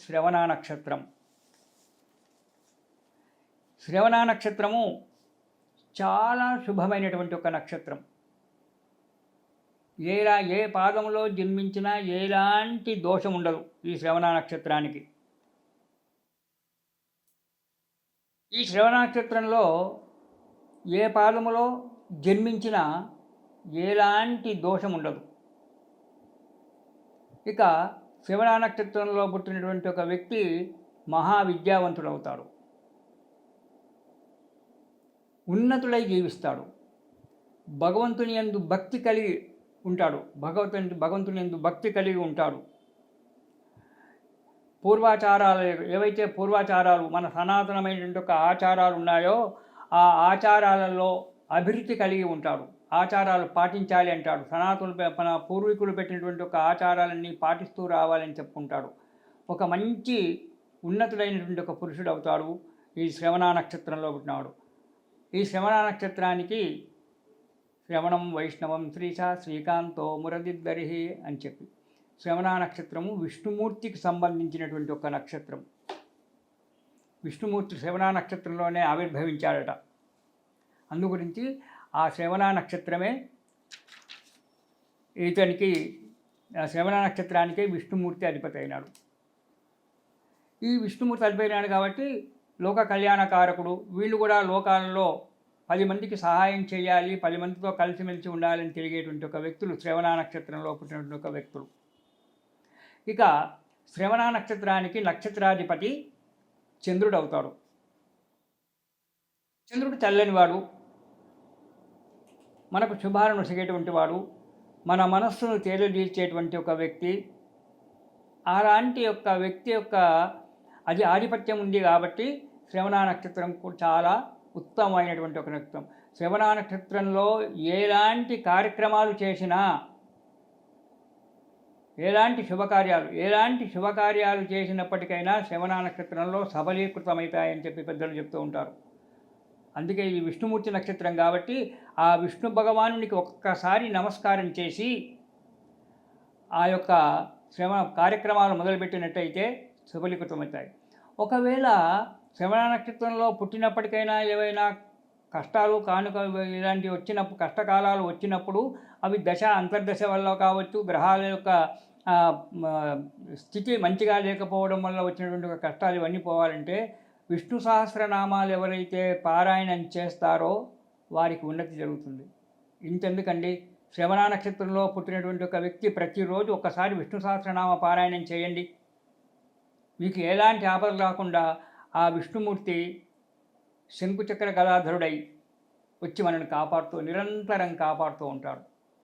శ్రవణ నక్షత్రం శ్రవణ నక్షత్రము చాలా శుభమైనటువంటి ఒక నక్షత్రం. ఏలా ఏ పాదంలో జన్మించినా ఎలాంటి దోషం ఉండదు ఈ శ్రవణ నక్షత్రానికి ఈ శ్రవణ నక్షత్రంలో ఏ పాదములో జన్మించినా ఎలాంటి దోషం ఉండదు ఇక శ్రవణ నక్షత్రంలో పుట్టినటువంటి ఒక వ్యక్తి మహావిద్యావంతుడు అవుతాడు ఉన్నతుడై జీవిస్తాడు. భగవంతుని ఎందు భక్తి కలిగి ఉంటాడు. భగవంతుని భగవంతుని ఎందు భక్తి కలిగి ఉంటాడు. పూర్వాచారాలు ఏవైతే పూర్వాచారాలు మన సనాతనమైనటువంటి ఒక ఆచారాలు ఉన్నాయో ఆ ఆచారాలలో అభివృద్ధి కలిగి ఉంటాడు. ఆచారాలు పాటించాలి అంటాడు. సనాతనులు మన పూర్వీకులు పెట్టినటువంటి ఒక ఆచారాలన్నీ పాటిస్తూ రావాలని చెప్పుకుంటాడు. ఒక మంచి ఉన్నతుడైనటువంటి ఒక పురుషుడు అవుతాడు. ఈ శ్రవణ నక్షత్రంలో పుట్టినాడు ఈ శ్రవణ నక్షత్రానికి శ్రవణం వైష్ణవం శ్రీశ శ్రీకాంతో మురదిద్దరిహి అని చెప్పి. శ్రవణ నక్షత్రము విష్ణుమూర్తికి సంబంధించినటువంటి ఒక నక్షత్రం. విష్ణుమూర్తి శ్రవణ నక్షత్రంలోనే ఆవిర్భవించాడట. అందు గురించి ఆ శ్రవణ నక్షత్రమే ఇతనికి శ్రవణ నక్షత్రానికే విష్ణుమూర్తి అధిపతి అయినాడు. ఈ విష్ణుమూర్తి అధిపతి కాబట్టి లోక కళ్యాణకారకుడు వీళ్ళు కూడా లోకాలలో పది మందికి సహాయం చేయాలి పది మందితో కలిసిమెలిసి ఉండాలని తిరిగేటువంటి ఒక వ్యక్తులు శ్రవణ నక్షత్రంలో పుట్టినటువంటి ఒక వ్యక్తులు. ఇక శ్రవణ నక్షత్రానికి నక్షత్రాధిపతి చంద్రుడు అవుతాడు. చంద్రుడు తెల్లనివాడు మనకు శుభాలను నొసగేటువంటి వాడు మన మనస్సును తేలిదీర్చేటువంటి ఒక వ్యక్తి అలాంటి యొక్క వ్యక్తి యొక్క అది ఆధిపత్యం ఉంది కాబట్టి శ్రవణ నక్షత్రం చాలా ఉత్తమమైనటువంటి ఒక నక్షత్రం. శ్రవణ నక్షత్రంలో ఎలాంటి కార్యక్రమాలు చేసినా ఎలాంటి శుభకార్యాలు ఎలాంటి శుభకార్యాలు చేసినప్పటికైనా శ్రవణ నక్షత్రంలో సబలీకృతమవుతాయని చెప్పి పెద్దలు చెప్తూ ఉంటారు. అందుకే ఇది విష్ణుమూర్తి నక్షత్రం కాబట్టి ఆ విష్ణు భగవానునికి ఒక్కసారి నమస్కారం చేసి ఆ యొక్క శ్రవణ కార్యక్రమాలు మొదలుపెట్టినట్టయితే సఫలీకృతమవుతాయి ఒకవేళ శ్రవణ నక్షత్రంలో పుట్టినప్పటికైనా ఏవైనా కష్టాలు కానుక ఇలాంటివి వచ్చినప్పుడు కష్టకాలాలు వచ్చినప్పుడు అవి దశ అంతర్దశ వల్ల కావచ్చు గ్రహాల యొక్క స్థితి మంచిగా లేకపోవడం వల్ల వచ్చినటువంటి కష్టాలు ఇవన్నీ పోవాలంటే విష్ణు సహస్రనామాలు ఎవరైతే పారాయణం చేస్తారో వారికి ఉన్నతి జరుగుతుంది. ఇంతెందుకండి? శ్రవణ నక్షత్రంలో పుట్టినటువంటి ఒక వ్యక్తి ప్రతిరోజు ఒక్కసారి విష్ణు సహస్రనామ పారాయణం చేయండి. మీకు ఎలాంటి ఆపదలు రాకుండా ఆ విష్ణుమూర్తి శంకుచక్ర గదాధరుడై వచ్చి మనల్ని కాపాడుతూ నిరంతరం కాపాడుతూ ఉంటాడు.